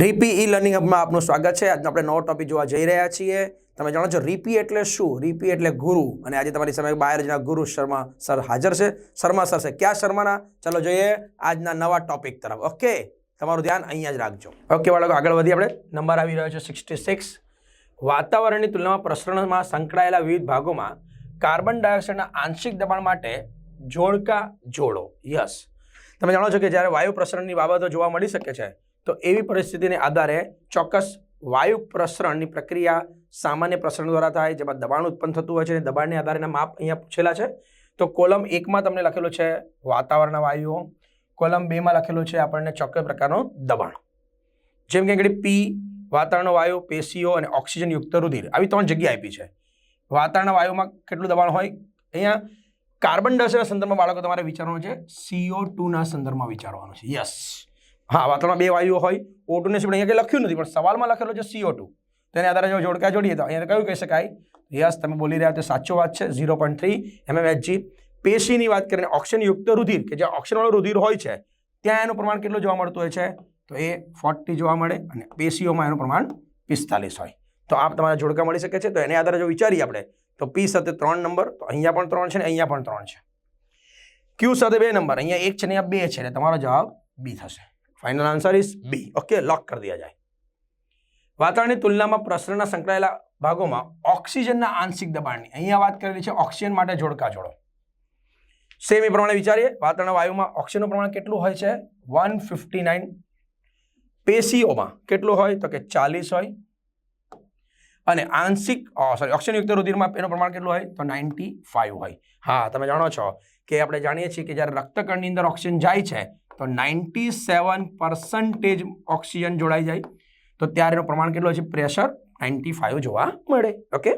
રીપી e learning હબમાં આપનું સ્વાગત છે. આજનો આપણે નવો ટોપિક જોવા જઈ રહ્યા છીએ. તમે જાણો છો રીપી એટલે શું? રીપી એટલે ગુરુ. અને આજે તમારી સામે બાયરજના ગુરુ શર્મા સર હાજર છે. શર્મા સર છે. ક્યાં શર્માના? ચાલો જોઈએ આજના નવા ટોપિક તરફ. ઓકે તમારું ધ્યાન અહીંયા જ રાખજો. ઓકે બાળકો, આગળ વધી આપણે. નંબર આવી રહ્યો છે સિક્સટી સિક્સ વાતાવરણની તુલનામાં પ્રસરણમાં સંકળાયેલા વિવિધ ભાગોમાં કાર્બન ડાયોક્સાઇડના આંશિક દબાણ માટે જોડકા જોડો. યસ તમે જાણો છો કે જ્યારે વાયુ પ્રસરણની બાબતો જોવા મળી શકે છે, તો એવી પરિસ્થિતિને આધારે ચોક્કસ વાયુ પ્રસરણની પ્રક્રિયા સામાન્ય પ્રસરણ દ્વારા થાય, જેમાં દબાણ ઉત્પન્ન થતું હોય છે અને દબાણને આધારેના માપ અહીંયા પૂછેલા છે. તો કોલમ એકમાં તમને લખેલું છે વાતાવરણના વાયુઓ, કોલમ બેમાં લખેલું છે આપણને ચોક્કસ પ્રકારનું દબાણ. જેમ કે આગળ પી વાતાવરણ વાયુ, પેશીઓ અને ઓક્સિજનયુક્ત રુધિર, આવી ત્રણ જગ્યા આપી છે. વાતાવરણ વાયુમાં કેટલું દબાણ હોય? અહીંયા કાર્બન ડાયોક્સાઇડના સંદર્ભમાં બાળકો, તમારે વિચારવાનું છે સીઓ ટુના સંદર્ભમાં વિચારવાનું છે. યસ હા વાતાવરણમાં બે વાયુઓ હોય ઓ ટુને સિવાય અહીંયા કંઈ લખ્યું નથી, પણ સવાલમાં લખેલો છે સીઓ ટુ તેને આધારે જો જોડકા જોડીએ તો અહીંયા કયું કહી શકાય? યસ તમે બોલી રહ્યા તો સાચો વાત છે zero point three M M H G પેશીની વાત કરીને ઓક્સિજનયુક્ત રુધિર, કે જે ઓક્સિજનવાળું રુધિર હોય છે, ત્યાં એનું પ્રમાણ કેટલું જોવા મળતું હોય છે? તો એ ફોર્ટી જોવા મળે અને પેશીઓમાં એનું પ્રમાણ પિસ્તાલીસ હોય. તો આપ તમારા જોડકા મળી શકે છે, તો એને આધારે જો વિચારીએ આપણે તો પી સાથે ત્રણ નંબર, તો અહીંયા પણ ત્રણ છે ને અહીંયા પણ ત્રણ છે. ક્યુ સાથે બે નંબર, અહીંયા એક છે ને અહીંયા બે છે, એટલે તમારો જવાબ બી થશે. Final answer is B okay lock કરી દીધા જાય. વાતાવરણની તુલનામાં પ્રસરણના સંકળાયેલા ભાગોમાં ઓક્સિજનના આંશિક દબાણની, અહીંયા વાત કરેલી છે ઓક્સિજન માટે જોડકા જોડો. સેમ એ પ્રમાણે વિચારીએ વાતાવરણ વાયુમાં ઓક્સિજનનું પ્રમાણ કેટલું હોય છે? વન ફિફ્ટી નાઇન પેશીઓમાં કેટલું હોય? તો કે ચાલીસ હોય. અને આંશિક સોરી ઓક્સિજનયુક્ત રુધિરમાં એનું પ્રમાણ કેટલું હોય? તો નાઇન્ટી ફાઇવ હોય. હા, તમે જાણો છો કે આપણે જાણીએ છીએ કે જ્યારે રક્તકણની અંદર ઓક્સિજન જાય છે, તો નાઇન્ટી સેવન પર્સન્ટેજ ઓક્સિજન જોડાઈ જાય. તો ત્યારે એનું પ્રમાણ કેટલું છે? પ્રેશર નાઇન્ટી ફાઇવ જોવા મળે. ઓકે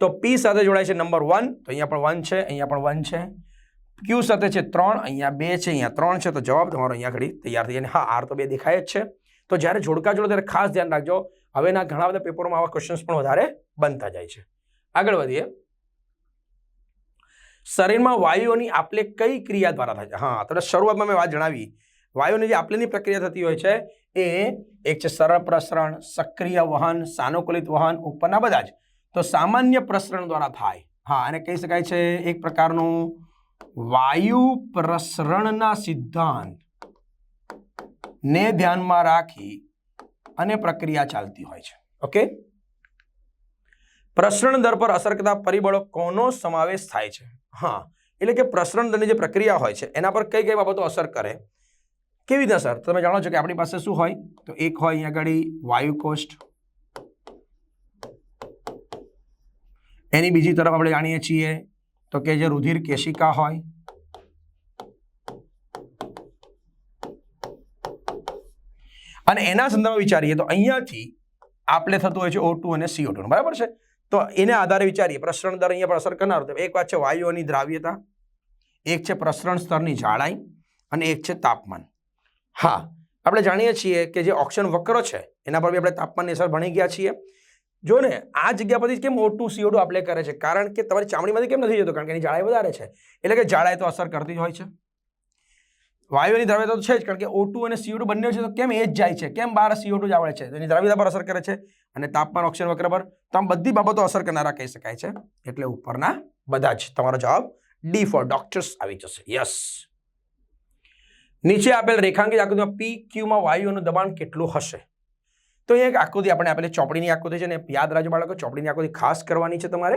તો પી સાથે જોડાય છે નંબર વન તો અહીંયા પણ વન છે, અહીંયા પણ વન છે. ક્યુ સાથે છે ત્રણ, અહીંયા બે છે, અહીંયા ત્રણ છે. તો જવાબ તમારો અહીંયા ઘડી તૈયાર થઈ જાય. હા આર તો બે દેખાય જ છે. તો જ્યારે જોડકા જોડો, ત્યારે ખાસ ધ્યાન રાખજો. હવેના ઘણા બધા પેપરોમાં આવા ક્વેશ્ચન્સ પણ વધારે બનતા જાય છે. આગળ વધીએ. શરીરમાં વાયુઓની આપલે કઈ ક્રિયા દ્વારા થાય છે? હા, તો શરૂઆતમાં મેં વાત જણાવી. વાયુની જે આપલેની પ્રક્રિયા થતી હોય છે, એ એક છે સરળ પ્રસરણ, સક્રિય વહન, સાનુકૂલિત વહન, ઉપરના બધા જ. તો સામાન્ય પ્રસરણ દ્વારા થાય. હા, અને કહી શકાય છે એક પ્રકારનું વાયુ પ્રસરણના સિદ્ધાંત ને ધ્યાનમાં રાખી અને પ્રક્રિયા ચાલતી હોય છે. ઓકે? પ્રસરણ દર પર અસર કરતા પરિબળો કોનો સમાવેશ થાય છે? હા, એટલે કે પ્રસરણ દરની જે પ્રક્રિયા હોય છે, એના પર કઈ કઈ બાબતો અસર કરે? કેવી રીતે અસર? તમે જાણો છો કે આપણી પાસે શું હોય? તો એક હોય અહીંયા આગળ વાયુ કોસ્ટ એની બીજી તરફ આપણે જાણીએ છીએ તો કે જે રુધિર કેશિકા હોય અને એના સંદર્ભમાં વિચારીએ તો અહીંયાથી આપણે થતું હોય છે ઓ ટુ અને સીઓ ટુ બરાબર છે? તો એને આધારે વિચારીએ. પ્રસરણ દર અહીંયા પર અસર કરનારો. તો એક વાત છે વાયુઓની દ્રાવ્યતા, એક છે પ્રસરણ સ્તરની જાડાઈ, અને એક છે તાપમાન. હા, આપણે જાણીએ છીએ કે જે ઓક્સિજન વક્ર છે, એના પર બી આપણે તાપમાનની અસર ભણી ગયા છીએ. જો ને, આ જગ્યા પરથી કેમ ઓ સીઓડું આપણે કરે છે? કારણ કે તમારી ચામડીમાંથી કેમ નથી જતો? કારણ કે એની જાડાઈ વધારે છે. એટલે કે જાડાઈ તો અસર કરતી જ હોય છે. વાયુની દ્રવ્યતા તો છે જ, કારણ કે ઓ અને સીઓ બંને છે તો કેમ એ જ જાય છે? કેમ બહાર સીઓ જ આવડે છે? એની દ્રવ્યતા પર અસર કરે છે અને તાપમાન, ઓક્સિજન વગેરે પર આમ બધી બાબતો અસર કરનારા કહી શકાય છે. એટલે ઉપરના બધા જ. તમારો જવાબ ડી ફોર ડોક્ટર્સ આવી જશે. યસ નીચે આપેલ રેખાંકિત આકૃતિમાં પી ક્યુમાં વાયુઓનું દબાણ કેટલું હશે? તો એક આકૃતિ આપણે આપેલી ચોપડીની આકૃતિ છે ને, યાદ રાખજો બાળકો, ચોપડીની આકૃતિ ખાસ કરવાની છે તમારે.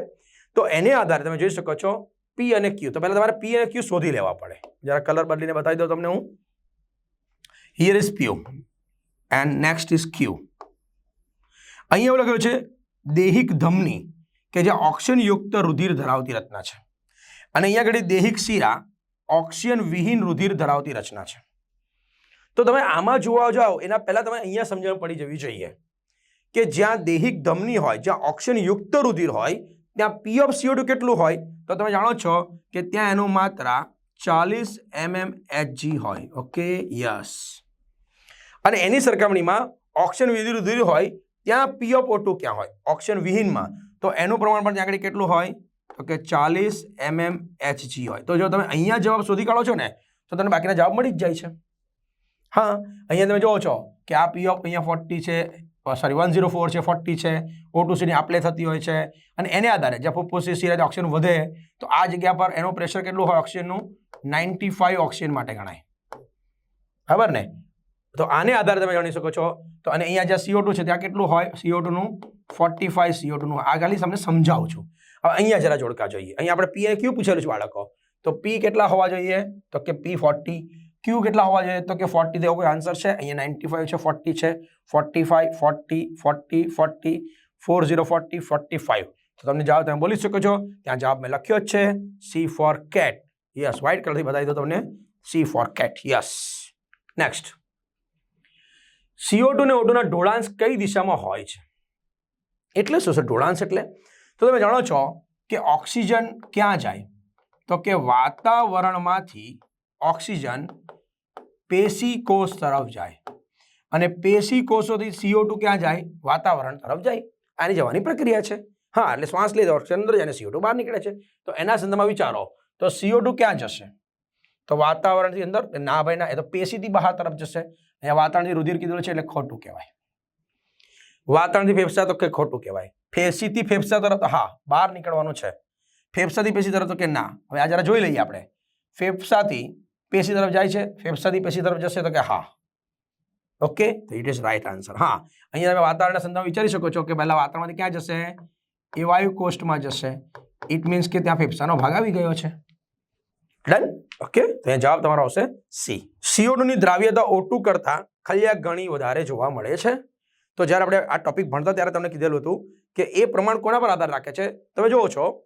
તો એને આધારે તમે જોઈ શકો છો પી અને ક્યુ તો પહેલાં તમારે પી અને ક્યુ શોધી લેવા પડે. જરા કલર બદલીને બતાવી દઉં તમને હું. Here is P U and next is Q અહીંયા એવું લખ્યું છે, દેહિક ધમની, કે જે ઓક્સિજનયુક્ત રુધિર ધરાવતી રચના છે. અને અહીંયા આગળ દેહિક શિરા ઓક્સિજન વિહીન રુધિર ધરાવતી રચના છે. તો તમે આમાં જોવા જાઓ, એના પહેલાં તમે અહીંયા સમજણ પડી જવી જોઈએ, કે જ્યાં દેહિક ધમની હોય, જ્યાં ઓક્સિજન યુક્ત રુધિર હોય, ત્યાં પી ઓફ સીઓટુ કેટલું હોય? તો તમે જાણો છો કે ત્યાં એનું માત્રા ચાલીસ એમએમ એચજી હોય. ઓકે? યસ. અને એની સરખામણીમાં ઓક્સિજન વિધિ હોય, ત્યાં પીઓપ ઓફ ક્યાં હોય? ઓક્સિજન વિહીનમાં. તો એનું પ્રમાણ પણ ત્યાં આગળ કેટલું હોય? તો કે ચાલીસ એમએમ એચજી હોય. તો જો તમે અહીંયા જવાબ શોધી કાઢો છો ને, તો તમને બાકીના જવાબ મળી જ જાય છે. હા, અહીંયા તમે જોવો છો કે આ પી ઓફ અહીંયા ફોર્ટી છે સોરી વન ઝીરો ફોર છે ફોર્ટી છે ઓ ટુ સીની આપલે થતી હોય છે. અને એને આધારે જ્યાં ફુફુસી સિરાજ ઓક્સિજન વધે, તો આ જગ્યા પર એનું પ્રેશર કેટલું હોય ઓક્સિજનનું નાઇન્ટી ફાઈવ ઓક્સિજન માટે ગણાય. બરાબર ને? તો આને આધારે તમે જાણી શકો છો. તો અને અહીંયા જ્યાં સીઓ ટુ છે, ત્યાં કેટલું હોય? સીઓ ટુનું ફોર્ટી ફાઈવ સીઓ ટુનું આ ખાલી તમને સમજાવું છું. હવે અહીંયા જરા જોડકા જોઈએ. અહીંયા આપણે પી ક્યુ પૂછેલું છે બાળકો. તો પી કેટલા હોવા જોઈએ? તો કે પી ફોર્ટી ક્યુ કેટલા હોવા જોઈએ? તો કે ફોર્ટી તેવો કોઈ આન્સર છે. અહીંયા નાઇન્ટી ફાઈવ છે ફોર્ટી છે. Forty five forty forty forty four zero forty forty five તો તમને જવાબ તમે બોલી શકો છો. ત્યાં જવાબ મેં લખ્યો જ છે. C for cat yes white કલરથી બતાવી દો તમને. C for cat yes next C O two ને ઓટુના ઢોળાંશ કઈ દિશામાં હોય છે? એટલે શું છે ઢોળાંશ એટલે? તો તમે જાણો છો કે ઓક્સિજન ક્યાં જાય? તો કે વાતાવરણમાંથી ઓક્સિજન પેશી કોષ તરફ જાય. અને પેશી કોષોથી સીઓ ટુ ક્યાં જાય? વાતાવરણ તરફ જાય. આની જવાની પ્રક્રિયા છે. હા, એટલે શ્વાસ લઈ દો અંદર જાય સીઓ ટુ બહાર નીકળે છે. તો એના સંદર્ભમાં વિચારો. તો સીઓ ટુ ક્યાં જશે? તો વાતાવરણથી અંદર ના ભાઈ, ના, એ તો પેશીથી બહાર તરફ જશે. અહીંયા વાતાવરણથી રુધિર કીધું છે એટલે ખોટું કહેવાય. વાતાવરણથી ફેફસા તો કે ખોટું કહેવાય. ફેફસીથી ફેફસા તરફ હા, બહાર નીકળવાનું છે. ફેફસાથી પેશી તરફ તો કે ના. હવે આ જરા જોઈ લઈએ આપણે. ફેફસાથી પેશી તરફ જાય છે, ફેફસાથી પેશી તરફ જશે તો કે હા. ઓકે? તો ઇટ ઇઝ રાઈટ આન્સર હા. અહીંયા તમે વાતાવરણના સંદર્ભમાં વિચારી શકો છો કે પહેલાં વાતાવરણમાંથી ક્યાં જશે? એ વાયુ કોષ્ટમાં જશે. ઇટ મીન્સ કે ત્યાં ફેફસાનો ભાગ આવી ગયો છે. Done okay? તો એ જવાબ તમારો આવશે સી સીઓડુની દ્રાવ્યતા ઓટુ કરતાં ખલિયા ઘણી વધારે જોવા મળે છે. તો જ્યારે આપણે આ ટોપિક ભણતા ત્યારે તમને કીધેલું હતું કે એ પ્રમાણ કોના પર આધાર રાખે છે? તમે જુઓ છો.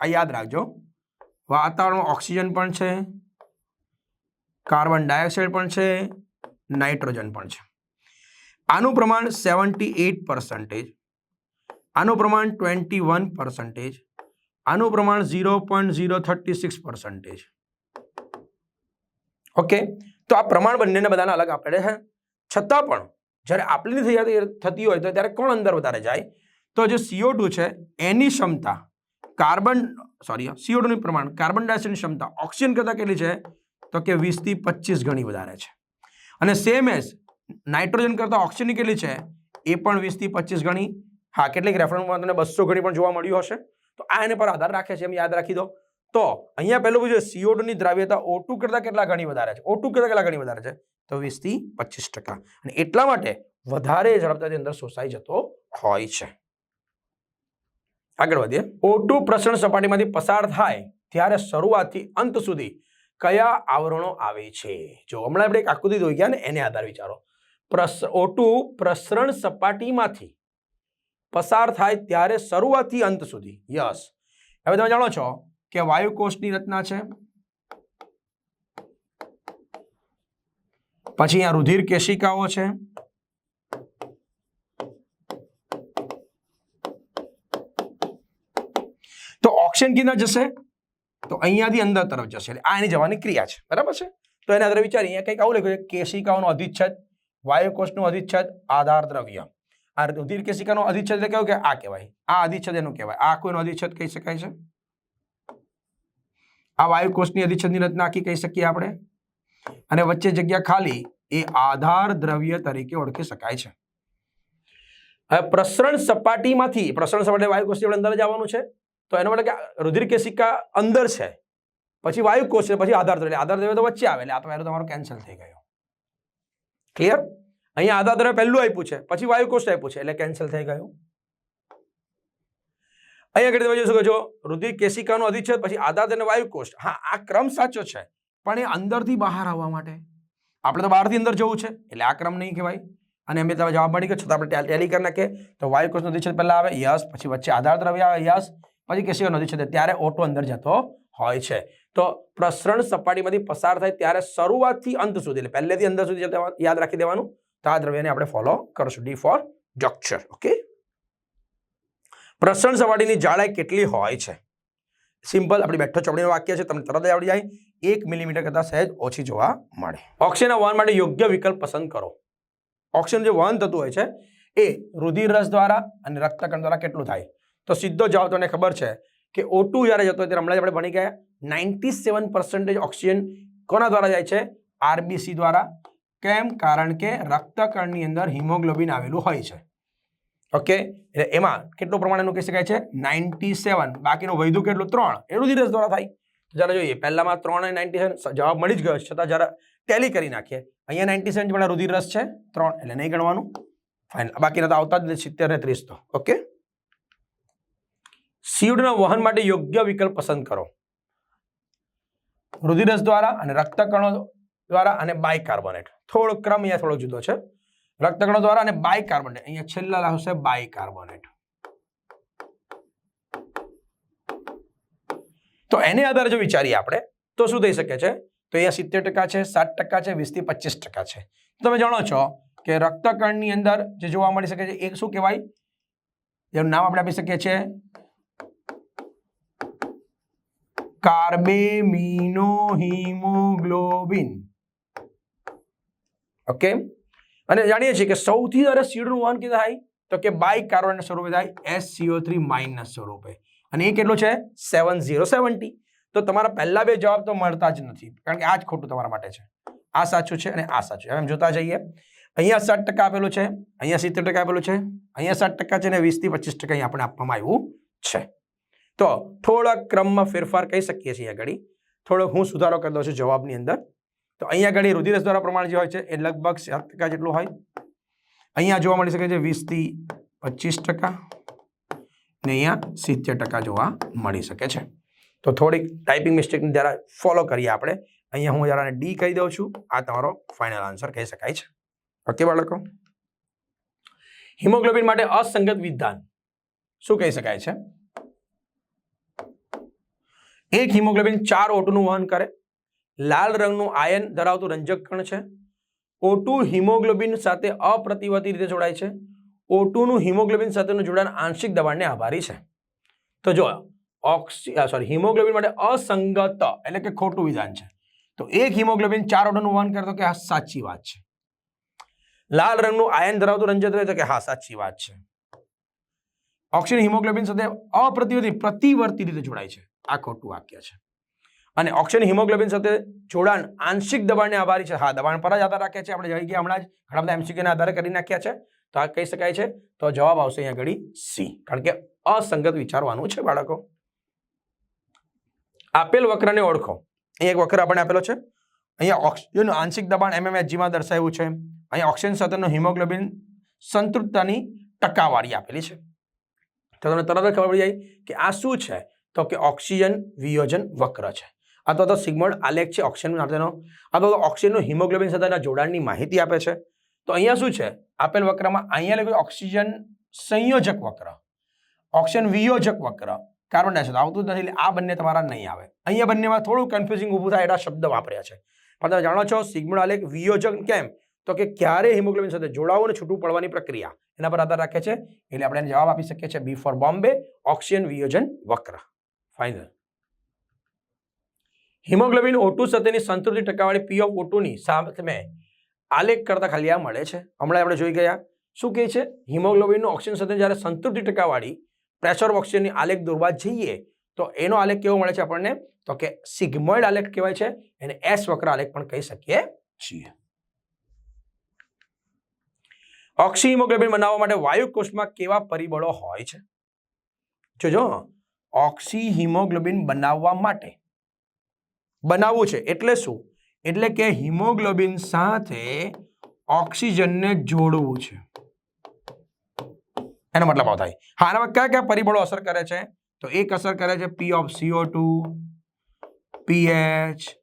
આ યાદ રાખજો. વાતાવરણમાં ઓક્સિજન પણ છે. કાર્બન ડાયોક્સાઇડ પણ છે, નાઇટ્રોજન પણ છે. આનું પ્રમાણ સેવન્ટી એટ પર્સન્ટેજ આનું પ્રમાણ ટ્વેન્ટી વન પર્સન્ટેજ આનું પ્રમાણ zero point zero thirty six percentage okay? તો આ પ્રમાણ બંનેને બધાને અલગ આપેલે છે. છતાં પણ, જ્યારે આપણી થઈ થતી હોય તો ત્યારે કોણ અંદર વધારે જાય? તો જે સીઓ ટુ છે, એની ક્ષમતા કાર્બન, સોરી સીઓ ટુનું પ્રમાણ, કાર્બન ડાયોક્સાઇડની ક્ષમતા ઓક્સિજન કરતાં કેટલી છે? તો કે વીસથી પચીસ ગણી વધારે છે. અને સેમ એઝ નાઇટ્રોજન કરતાં ઓક્સિજનની કેટલી છે? એ પણ વીસથી પચીસ ગણી. હા, કેટલીક રેફરન્સમાં તમને બસો ગણી પણ જોવા મળ્યું હશે. તો આ એને પર આધાર રાખે છે, એમ યાદ રાખી દો. તો અહીંયા પહેલું પૂછ્યું સીઓ ટુની દ્રાવ્યતા ઓ કરતાં કેટલા ગણી વધારે છે? ઓ કરતાં કેટલા ગણી વધારે છે? તો વીસથી પચીસ ટકા. અને એટલા માટે વધારે ઝડપતાની અંદર શોષાઈ જતો હોય છે. આગળ વધીએ. ઓટુ પ્રસરણ સપાટીમાંથી પસાર થાય ત્યારે શરૂઆતથી અંત સુધી કયા આવરણો આવે છે? જો હમણાં આપણે એક આકૃતિ જોઈ ગયા ને, એને આધાર વિચારો. પ્રસ ઓટુ પ્રસરણ સપાટીમાંથી પસાર થાય ત્યારે શરૂઆતથી અંત સુધી. યસ. હવે તમે જાણો છો કે વાયુકોષની રચના છે. પછી અહીંયા રુધિર કેશિકાઓ છે. તો ઓક્સિજન કિના જશે? તો અહીંયાથી અંદર તરફ જશે. એટલે આ એની જવાની ક્રિયા છે. બરાબર છે? તો એના આધારે વિચારી અહીંયા કંઈક આવું લખ્યું છે. કેશિકાઓનો અધિચ્છદ, વાયુકોષનું અધિચ્છદ, આધાર દ્રવ્ય. આ રુધિર કેશિકાનો અધિચ્છેદ એટલે કેવું કે આ કહેવાય. આ અધિચ્છદ એનું કહેવાય. આ કોઈનો અધિચ્છદ કહી શકાય છે? આ વાયુકોષની અધિચ્છદની રચના આખી કહી શકીએ આપણે? અને વચ્ચે જગ્યા ખાલી એ આધાર દ્રવ્ય તરીકે ઓળખી શકાય છે. હવે પ્રસરણ સપાટીમાંથી, પ્રસરણ સપાટી વાયુકોષની અંદર જ આવવાનું છે. તો એનો મતલબ કે રુધિર કેશિકા અંદર છે. પછી વાયુકોષ છે, પછી આધાર દ્રવ્ય. આધાર દ્રવ્ય તો વચ્ચે આવે, એટલે આ તો તમારો કેન્સલ થઈ ગયો. ક્લિયર અહીંયા આધાર દ્રવ્ય પહેલું આપ્યું છે, પછી વાયુકોષ આપ્યું છે, એટલે કેન્સલ થઈ ગયું. અહીંયા આગળ તમે જોઈ શકો છો રુધિર કેશિકાનો અધિચ્છેદ, પછી આધાર અને વાયુકોષ હા, આ ક્રમ સાચો છે, પણ એ અંદરથી બહાર આવવા માટે. આપણે તો બહારથી અંદર જવું છે, એટલે આ ક્રમ નહીં કહેવાય. અને અમે તમે જવાબ મળી ગયો, છતાં આપણે ટેલી કરી નાખીએ. તો વાયુકોષનો અધિચ્છેદ પહેલાં આવે યસ પછી વચ્ચે આધાર દ્રવ્ય આવે યસ પછી કેશિકા નદી છે, ત્યારે ઓટો અંદર જતો હોય છે. તો પ્રસરણ સપાટીમાંથી પસાર થાય ત્યારે શરૂઆતથી અંત સુધી, એટલે પહેલેથી અંદર સુધી યાદ રાખી દેવાનું. તો આ દ્રવ્યને આપણે ફોલો કરશું. ડી ફોર જક્ચર ઓકે પ્રસરણ સપાટીની જાડાઈ કેટલી હોય છે? સિમ્પલ આપણી બેઠો ચોપડીનું વાક્ય છે, તમને તરત જ આવડી જાય. એક મિલીમીટર કરતાં સહેજ ઓછી જોવા મળે. ઓક્સિજનના વહન માટે યોગ્ય વિકલ્પ પસંદ કરો. ઓક્સિજન જે વહન થતું હોય છે, એ રુધિર રસ દ્વારા અને રક્તકણ દ્વારા કેટલું થાય? તો સીધો જવાબ તમને ખબર છે કે ઓટુ જ્યારે જતો ત્યારે હમણાં આપણે ભણી ગયા નાઇન્ટી સેવન પર્સન્ટેજ ઓક્સિજન કોના દ્વારા જાય છે? આરબીસી દ્વારા. કેમ? કારણ કે રક્તકણની અંદર હિમોગ્લોબિન આવેલું હોય છે. ઓકે? એટલે એમાં કેટલું પ્રમાણ એનું કહી શકાય છે? નાઇન્ટી સેવન બાકીનું વૈધુ કેટલું? ત્રણ. એ રુધિરસ દ્વારા થાય. જરા જોઈએ. પહેલામાં ત્રણ અને નાઇન્ટી સેવન જવાબ મળી જ ગયો છતાં જરા ટેલી કરી નાખીએ. અહીંયા નાઇન્ટી સેવન પણ રુધિર રસ છે. ત્રણ. એટલે નહીં ગણવાનું. ફાઇન બાકીના તો આવતા જ સિત્તેર ને ત્રીસ તો. ઓકે? સીડના વહન માટે યોગ્ય વિકલ્પ પસંદ કરો. રુધિરસ દ્વારા અને રક્તકણો દ્વારા અને બાયકાર્બોનેટ. થોડો ક્રમ અહીંયા થોડો જુદો છે. રક્તકણો દ્વારા અને બાયકાર્બોનેટ. અહીંયા છેલ્લા આવશે બાયકાર્બોનેટ. તો એને આધારે જો વિચારીએ આપણે, તો શું થઈ શકે છે? તો અહીંયા સિત્તેર ટકા છે, સાત ટકા છે, વીસથી પચીસ ટકા છે. તમે જાણો છો કે રક્તકણની અંદર જે જોવા મળી શકે છે, એ શું કહેવાય? એનું નામ આપણે આપી શકીએ છીએ કાર્બેમિનો હિમોગ્લોબિન. ઓકે અને જાણીએ છીએ કે સૌથી વધારે સીડનું વહન કેવું થાય? તો કે બાય કાર્બન સ્વરૂપે થાય, એસ સીઓ થ્રી માઇનસ સ્વરૂપે. અને એ કેટલું છે? Seven zero seventy. તો તમારા પહેલા બે જવાબ તો મળતા જ નથી, કારણ કે આ જ ખોટું તમારા માટે છે. આ સાચું છે અને આ સાચું એમ જોતા જઈએ. અહીંયા સાત ટકા આપેલું છે, અહીંયા સિત્તેર ટકા આપેલું છે, અહીંયા સાત ટકા છે અને વીસથી પચીસ ટકા અહીંયા આપણે આપવામાં આવ્યું છે. તો થોડાક ક્રમમાં ફેરફાર કહી શકીએ છીએ આગળ. થોડોક હું સુધારો કરી દઉં છું જવાબની અંદર. તો અહીંયા આગળ રુધિરસ દ્વારા પ્રમાણ જે હોય છે, એ લગભગ સાત ટકા જેટલું હોય. અહીંયા જોવા મળી શકે છે વીસથી પચીસ ટકા ને અહીંયા સિત્તેર ટકા જોવા મળી શકે છે. તો થોડીક ટાઈપિંગ મિસ્ટેકની જરા ફોલો કરીએ આપણે. અહીંયા હું જરાને ડી કહી દઉં છું. આ તમારો ફાઇનલ આન્સર કહી શકાય છે. ઓકે બાળકો? હિમોગ્લોબિન માટે અસંગત વિધાન. શું કહી શકાય છે? એક હિમોગ્લોબિન ચાર ઓટુનું વહન કરે. લાલ રંગનું આયન ધરાવતું રંજક કણ છે. ઓટુ હિમોગ્લોબિન સાથે અપ્રતિવર્તી રીતે જોડાય છે. ઓટુનું હિમોગ્લોબિન સાથેનું જોડાણ આંશિક દબાણને આભારી છે. તો જો, ઓક્સી સોરી હિમોગ્લોબિન માટે અસંગત, એટલે કે ખોટું વિધાન છે. તો એક હિમોગ્લોબિન ચાર ઓટોનું વહન કરતો કે આ સાચી વાત છે. લાલ રંગનું આયન ધરાવતું રંજક રહે તો કે હા, સાચી વાત છે. ઓક્સિજન હિમોગ્લોબિન સાથે અપ્રતિવર્તી પ્રતિવર્તી રીતે જોડાય છે. આ ખોટું વાક્ય છે. અને ઓક્સિજન હિમોગ્લોબિન સાથે જોડાણ આંશિક દબાણને આભારી છે. હા, દબાણ પર જ આધાર રાખે છે. આપણે જઈ ગયા હમણાં જ. ઘણા બધા એમસીક્યુના આધારે કરી નાખ્યા છે. તો આ કહી શકાય છે. તો જવાબ આવશે અહીંયા ઘડી સી કારણ કે અસંગત વિચારવાનું છે બાળકો. આપેલ વક્રને ઓળખો. અહીં એક વક્ર આપણે આપેલો છે. અહીંયા ઓક્સિજન આંશિક દબાણ એમએમએચજીમાં દર્શાવ્યું છે. અહીંયા ઓક્સિજન સાથેનું હિમોગ્લોબિન સંતૃપ્તતાની ટકાવારી આપેલી છે. તો તમને તરત જ ખબર પડી જાય કે આ શું છે? તો કે ઓક્સિજન, વિયોજન, વક્ર છે. અથવા તો સિગ્મોઇડ આલેખ છે ઓક્સિજન સાથેનો અથવા તો ઓક્સિજનનું હિમોગ્લોબિન સાથેના જોડાણની માહિતી આપે છે. તો અહીંયા શું છે? આપેલ વક્રમાં અહીંયા લખ્યું ઓક્સિજન સંયોજક વક્ર. ઓક્સિજન વિયોજક વક્ર. કાર્બન ડાયોક્સાઇડ આવતું જ નથી એટલે આ બંને તમારા નહીં આવે. અહીંયા બંનેમાં થોડું કન્ફ્યુઝિંગ ઊભું થાય એના શબ્દ વાપર્યા છે. પણ તમે જાણો છો, સિગ્મોઇડ આલેખ વિયોજક કેમ? તો કે ક્યારે હિમોગ્લોબિન સાથે જોડાવું અને છૂટું પડવાની પ્રક્રિયા. એના પર આધાર રાખે છે. એટલે આપણે જવાબ આપી શકીએ છીએ બી ફોર બોમ્બે, ઓક્સિજન વિયોજન વક્ર. ફાઇનલ હિમોગ્લોબિન ઓટુ સાથેની સંતૃપ્તિ ટકાવાળી પી ઓફ ઓટુની સામે આલેખ કરતા ખાલી આ મળે છે. હમણાં આપણે જોઈ ગયા. શું કહે છે? હિમોગ્લોબિનનું ઓક્સિજન સાથે જ્યારે સંતૃપ્તિ ટકાવાળી પ્રેશર ઓક્સિજનની આલેખ દોરવા જઈએ, તો એનો આલેખ કેવો મળે છે આપણને? તો કે સિગ્મોઇડ આલેખ કહેવાય છે. એને એસ વક્ર આલેખ પણ કહી શકીએ છીએ. ઓક્સિહિમોગ્લોબિન બનાવવા માટે વાયુકોષમાં કેવા પરિબળો હોય છે? જોજો ઓક્સી હિમોગ્લોબિન બનાવવા માટે. બનાવવું છે. એટલે શું? એટલે કે હિમોગ્લોબિન સાથે ઓક્સિજનને જોડવું છે. એનો મતલબ આવો થાય. હા આના કયા કયા પરિબળો અસર કરે છે? તો એક અસર કરે છે P of C O two P H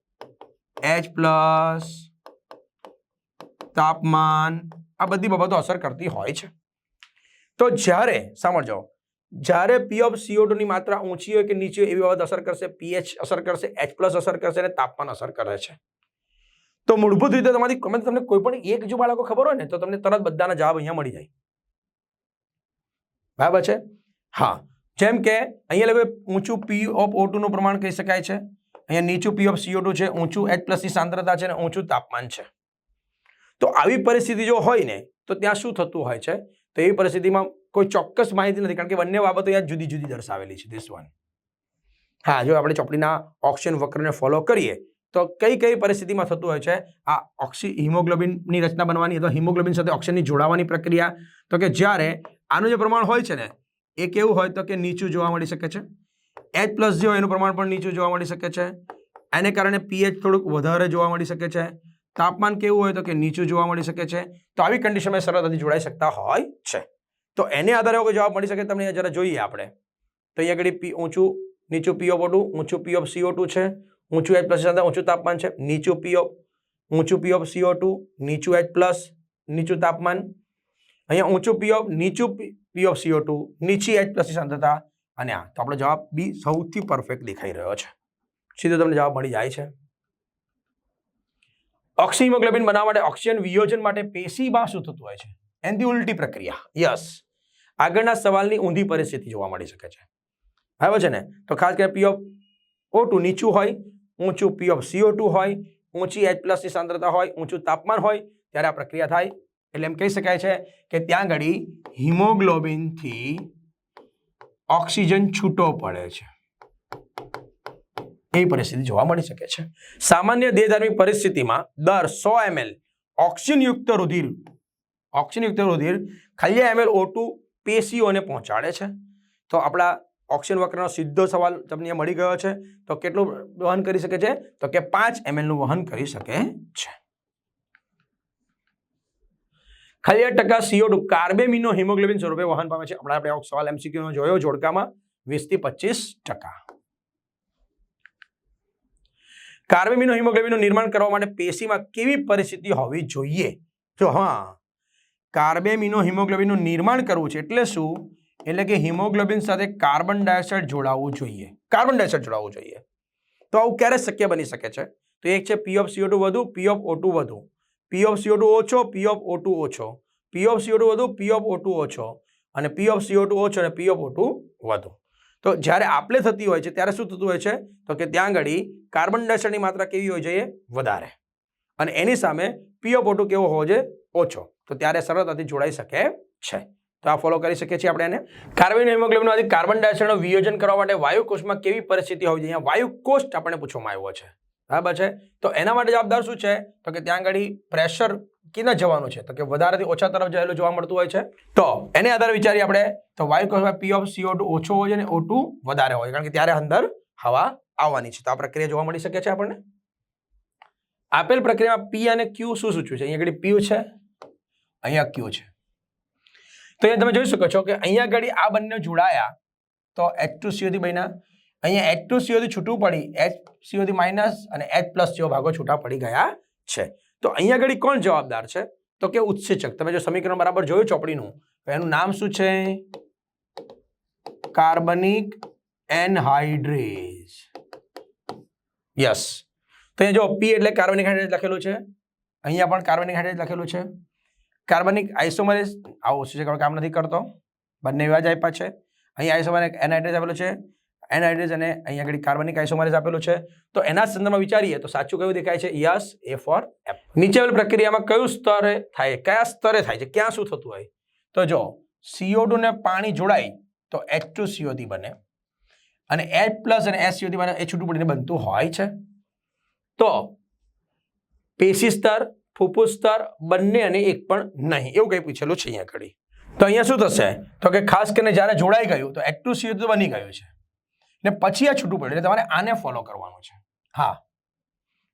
H plus તાપમાન, આ બધી બાબતો અસર કરતી હોય છે. તો જ્યારે, સાંભળજો જ્યારે પી ઓફ સીઓ ની માત્રા ઊંચી હોય કે નીચી હોય એવી બાબત અસર કરશે પીએચ અસર કરશે એચ પ્લસ અસર કરશે અને તાપમાન અસર કરે છે. તો મૂળભૂત રીતે તમારી કમેન્ટ તમને કોઈ પણ એક જો બાળકો ખબર હોય ને, તો તમને તરત બધાના જવાબ અહીંયા મળી જાય. બરાબર છે? હા. જેમ કે અહીંયા લેવું ઊંચું પી ઓફ ઓટુનું નું પ્રમાણ કહી શકાય છે. અહીંયા નીચું પી ઓફ સીઓ છે, ઊંચું એચ પ્લસની સાંદ્રતા છે અને ઊંચું તાપમાન છે. તો આવી પરિસ્થિતિ જો હોય ને, તો ત્યાં શું થતું હોય છે? તો એવી પરિસ્થિતિમાં કોઈ ચોક્કસ માહિતી નથી. કારણ કે બંને બાબતો અહીંયા જુદી જુદી દર્શાવેલી છે. ધીસ વન હા, જો આપણે ચોપડીના ઓક્સિજન વક્રને ફોલો કરીએ, તો કઈ કઈ પરિસ્થિતિમાં થતું હોય છે? આ ઓક્સી હિમોગ્લોબિનની રચના બનવાની અથવા હિમોગ્લોબિન સાથે ઓક્સિજનની જોડાવાની પ્રક્રિયા. તો કે જ્યારે આનું જે પ્રમાણ હોય છે ને, એ કેવું હોય? તો કે નીચું જોવા મળી શકે છે. એચ પ્લસ જે હોય એનું પ્રમાણ પણ નીચું જોવા મળી શકે છે. એને કારણે પીએચ થોડુંક વધારે જોવા મળી શકે છે. તાપમાન કેવું હોય તો કે નીચું જોવા મળી શકે છે, તો આવી કન્ડિશનમાં સરળતાથી જોડાઈ શકતા હોય છે. તો એને આધારે કોઈ જવાબ મળી શકે તમને જરા જોઈએ આપણે. તો અહીંયા આગળ પી ઊંચું, નીચું પીઓ ટુ ઊંચું પી ઓફ સીઓ ટુ છે, ઊંચું એચ પ્લસ ઊંચું તાપમાન છે, નીચું પીઓ ઊંચું P of C O two નીચું એચ પ્લસ નીચું તાપમાન. અહીંયા ઊંચું પી ઓફ નીચું P of C O two નીચી એચ પ્લસની સાંદ્રતા અને આ. તો આપણો જવાબ બી સૌથી પરફેક્ટ દેખાઈ રહ્યો છે. સીધો તમને જવાબ મળી જાય છે. ઓક્સિહિમોગ્લોબિન બનાવવા માટે ઓક્સિજન વિયોજન માટે પેશીમાં શું થતું હોય છે. એની ઉલટી પ્રક્રિયા. યસ. આગળના સવાલની ઊંધી પરિસ્થિતિ જોવા મળી શકે છે. બરાબર છે ને? તો ખાસ કરીને પી ઓફ ઓ ટુ નીચું હોય, ઊંચું પી ઓફ સીઓ ટુ હોય, ઊંચી એચ પ્લસની સાંદ્રતા હોય, ઊંચું તાપમાન હોય, ત્યારે આ પ્રક્રિયા થાય. એટલે એમ કહી શકાય છે કે ત્યાં ઘડી હિમોગ્લોબિનથી ઓક્સિજન છૂટો પડે છે. એવી પરિસ્થિતિ જોવા મળી શકે છે. સામાન્ય દેહધાર્મિક પરિસ્થિતિમાં દર સો એમએલ ઓક્સિજનયુક્ત રુધિર ઓક્સિજનયુક્ત રુધિર ખાલી એમએલ ઓટુ પેશીઓને પહોંચાડે છે. તો આપણા ઓક્સિજન વક્રનો સીધો સવાલ તમને મળી ગયો છે. તો કેટલું વહન કરી શકે છે? તો કે પાંચ એમએલનું વહન કરી શકે છે. ખાલી ટકા સીઓ ટુ કાર્બેમિનો હિમોગ્લોબિન સ્વરૂપે વહન પામે છે. આપણે એક સવાલ એમસીક્યુનો જોયો, જોડકામાં વીસથી પચીસ ટકા. કાર્બેમિનો હિમોગ્લોબિનનું નિર્માણ કરવા માટે પેશીમાં કેવી પરિસ્થિતિ હોવી જોઈએ? જો હા, કાર્બેમિનો હિમોગ્લોબિનનું નિર્માણ કરવું છે એટલે શું? એટલે કે હિમોગ્લોબિન સાથે કાર્બન ડાયોક્સાઇડ જોડાવવું જોઈએ. કાર્બન ડાયોક્સાઇડ જોડાવવું જોઈએ. તો આવું ક્યારે શક્ય બની શકે છે? તો એક છે પી ઓફ સીઓ ટુ વધુ પી ઓફ ઓ ટુ વધુ. પી ઓફ સીઓ ટુ ઓછો પી ઓફ ઓ ટુ ઓછો. પી ઓફ સીઓ ટુ વધુ પી ઓફ ઓ ટુ ઓછો. અને પી ઓફ સીઓ ટુ ઓછો અને પી ઓફ ટુ વધુ. તો જ્યારે આપલે થતી હોય છે, ત્યારે શું થતું હોય છે? તો કે ત્યાં આગળ કાર્બન ડાયોક્સાઇડની માત્રા કેવી હોય જોઈએ? વધારે. અને એની સામે પીઓ પોટો કેવો હોવો જોઈએ? ઓછો. તો ત્યારે સરળતાથી જોડાઈ શકે છે. તો આ ફોલો કરી શકીએ છીએ આપણે એને કાર્બન હિમોગ્લોબિનમાંથી કાર્બન ડાયોક્સાઇડનું વિયોજન કરવા માટે વાયુકોષમાં કેવી પરિસ્થિતિ હોવી જોઈએ? વાયુકોષ આપણને પૂછવામાં આવ્યો છે. બરાબર છે? તો એના માટે જવાબદાર શું છે? તો કે ત્યાં આગળ પ્રેશર કિના જવાનું છે? તો કે વધારેથી ઓછા તરફ જયેલું જોવા મળતું હોય છે? તો એને આધારે વિચારીએ આપણે, તો વાયુકોષમાં P of C O two ઓછો હોય છે અને ઓ વધારે હોય કારણ કે ત્યારે અંદર હવા આવવાની છે. તો આ પ્રક્રિયા જોવા મળી શકે છે આપણને? આપેલ પ્રક્રિયામાં પી અને ક્યુ શું સૂચવ્યું છે? અહીંયા આગળ પી છે, અહીંયા ક્યુ છે. તો અહીંયા તમે જોઈ શકો છો કે અહીંયા આગળ આ બંને જોડાયા, તો એચ ટુ સીઓથી બન્યા. અહીંયા એચ ટુ સીઓથી છૂટું પડી એચ સીઓથી માઇનસ અને એચ પ્લસ જેવો ભાગો છૂટા પડી ગયા છે. તો અહીંયા આગળ કોણ જવાબદાર છે? તો કે ઉત્સેચક. તમે જો સમીકરણ બરાબર જોયું ચોપડીનું, તો એનું નામ શું છે? કાર્બનિક એનહાઇડ્રેઝ. યસ. તો અહીંયા જો પી એટલે કાર્બનિક હાઇડ્રેજ લખેલું છે. અહીંયા પણ કાર્બનિક હાઇડ્રેજ લખેલું છે. કાર્બનિક આઇસોમરેઝ, આવો ઉત્સેચક કામ નથી કરતો. બંને એવા જ આપ્યા છે. અહીંયા આઇસોમરિક એનહાઇડ્રેજ આપેલું છે. એનહાઇડ્રેઝ અને અહીંયા આગળ કાર્બનિક આઇસોમરેઝ આપેલું છે. તો એના સંદર્ભમાં વિચારીએ તો સાચું કયું દેખાય છે? યસ એ ફોર એપ નીચે પ્રક્રિયામાં કયું સ્તરે થાય? કયા સ્તરે થાય છે? ક્યાં શું થતું હોય? તો જો સીઓ ને પાણી જોડાય તો એચ ટુ સીઓથી બને. અને એચ પ્લસ અને એસ સીઓથી બને એ છૂટું પડીને બનતું હોય છે. તો પેશી સ્તર, ફૂફૂસ સ્તર બંને અને એક પણ નહીં. એવું કંઈ પૂછેલું છે અહીંયા આગળ. તો અહીંયા શું થશે? તો કે ખાસ કરીને જ્યારે જોડાઈ ગયું તો એચ ટુ સીઓ તો બની ગયું છે. ને પછી આ છૂટું પડ્યું તમારે આને ફોલો કરવાનું છે. હા.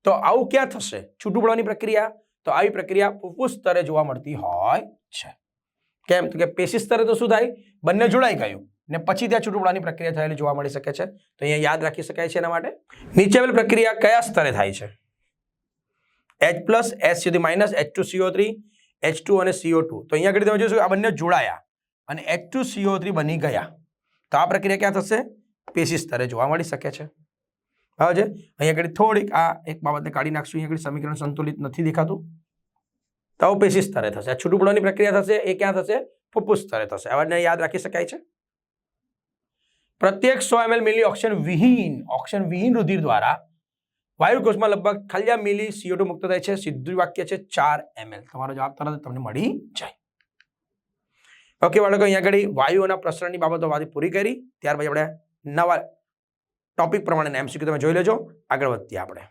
તો આવું ક્યાં થશે? છૂટું પડવાની પ્રક્રિયા? તો આવી પ્રક્રિયા ફૂફૂસ સ્તરે જોવા મળતી હોય છે. કેમ? તો કે પેશી સ્તરે તો શું થાય? બંને જોડાઈ ગયું. ને પછી ત્યાં છૂટું પડવાની પ્રક્રિયા થયેલી જોવા મળી શકે છે. તો અહીંયા યાદ રાખી શકાય છે એના માટે. નીચે આવેલ પ્રક્રિયા કયા સ્તરે થાય છે? એચ પ્લસ એચ સુધી minus H two C O three H two અને સીઓ ટુ તો અહીંયા આગળ તમે જોશો આ બંને જોડાયા અને એચ ટુ સીઓ થ્રી બની ગયા. તો આ પ્રક્રિયા ક્યાં થશે? પેશી સ્તરે જોવા મળી શકે છે. બરાબર છે? અહીંયા આગળ થોડીક આ એક બાબતને કાઢી નાખશું. અહીંયા આગળ સમીકરણ સંતુલિત નથી દેખાતું. તો પેશી સ્તરે થશે. છૂટું પડવાની પ્રક્રિયા થશે. એ ક્યાં થશે? ફૂફૂસ સ્તરે થશે. આવાને યાદ રાખી શકાય છે? પ્રત્યેક સો એમએલ મિલી ઓક્સિજન વિહીન ઓક્સિજન વિહીન રુધિર દ્વારા વાયુકોષમાં લગભગ ખાલી મિલી સીઓ મુક્ત થાય છે. સીધું વાક્ય છે ચાર એમએલ તમારો જવાબ તરત તમને મળી જાય. ઓકે, બાળકો, અહીંયા આગળ વાયુઓના પ્રસરણની બાબતો વાત પૂરી કરી. ત્યાર પછી આપણે નવા ટોપિક પ્રમાણેના એમસીક્યુ તમે જોઈ લેજો. આગળ વધીએ આપણે.